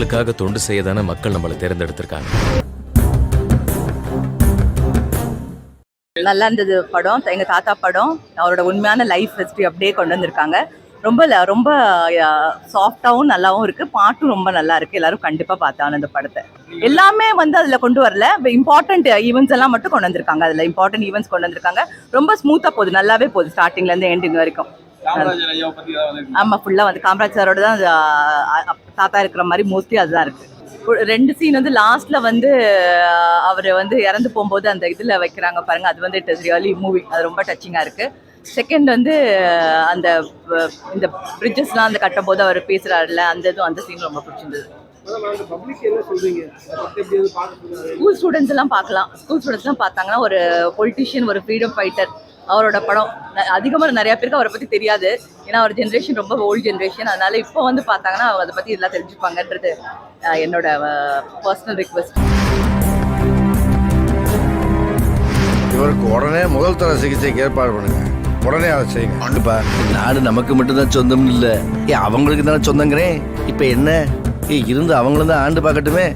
மக்களுக்காக தொண்டு செய்ய தானே மக்கள் நம்மளை தேர்ந்தெடுத்திருக்காங்க. நல்லா இருந்தது படம். எங்க தாத்தா படம். அவரோட உண்மையான லைஃப் ஹிஸ்டரி அப்படியே கொண்டு வந்திருக்காங்க. ரொம்ப ல- ரொம்ப சாஃப்டாவும் நல்லாவும் இருக்கு. பாட்டும் ரொம்ப நல்லா இருக்கு. எல்லாரும் கண்டிப்பா பார்த்தாங்க அந்த படத்தை. எல்லாமே வந்து அதுல கொண்டு வரல. இம்பார்ட்டன்ட் ஈவெண்ட்ஸ் எல்லாம் மட்டும் கொண்டு வந்திருக்காங்க. அதுல இம்பார்ட்டன்ட் ஈவெண்ட்ஸ் கொண்டு வந்திருக்காங்க. ரொம்ப ஸ்மூத்தா போகுது. நல்லாவே போகுது. ஸ்டார்டிங்ல இருந்து எண்டிங் வரைக்கும். காமராஜர் ஐயாவை பத்தி ஏதாவது வந்து ஆமா ஃபுல்லா வந்து. காமராஜ் சாரோட தான் தாத்தா இருக்கிற மாதிரி மோஸ்ட்லி அதுதான் இருக்கு. ரெண்டு சீன் வந்து லாஸ்ட்ல வந்து அவர் வந்து இறந்து போகும்போது அந்த இதுல வைக்கிறாங்க பாருங்க. அது வந்து இட் இஸ் ரியலி மூவி அது ரொம்ப டச்சிங்கா இருக்கு. செகண்ட் வந்து அந்த இந்த பிரிட்ஜஸ்லாம் அந்த கட்டும் போது அவர் பேசுறாருல அந்த இதுவும் அந்த சீன் ரொம்ப பிடிச்சிருந்தது. ஸ்கூல் ஸ்டூடெண்ட்ஸ் எல்லாம் பார்க்கலாம். ஸ்கூல் ஸ்டூடெண்ட்ஸ்லாம் பார்த்தாங்கன்னா ஒரு பொலிட்டிஷியன் ஒரு ஃப்ரீடம் ஃபைட்டர் அவரோட படம் அதிகமாக நிறைய பேருக்கு அவரை பற்றி தெரியாது. ஏன்னா அவர் ஜென்ரேஷன் ரொம்ப ஓல்டு ஜென்ரேஷன் அதனால இப்போ வந்து பார்த்தாங்கன்னா அதை பற்றி எல்லாம் தெரிஞ்சுப்பாங்கன்றது என்னோட பர்சனல் ரிக்வெஸ்ட் இவருக்கு உடனே முதல் தர சிகிச்சைக்கு ஏற்பாடு பண்ணுங்க. உடனே அதை செய்யுங்க. கண்டிப்பா நாடு நமக்கு மட்டும்தான் சொந்தம் இல்ல. ஏ அவங்களுக்கு தானே சொந்தங்கிறேன். இப்ப என்ன? ஏ இருந்து அவங்களும் தான் ஆண்டு பார்க்கட்டுமே.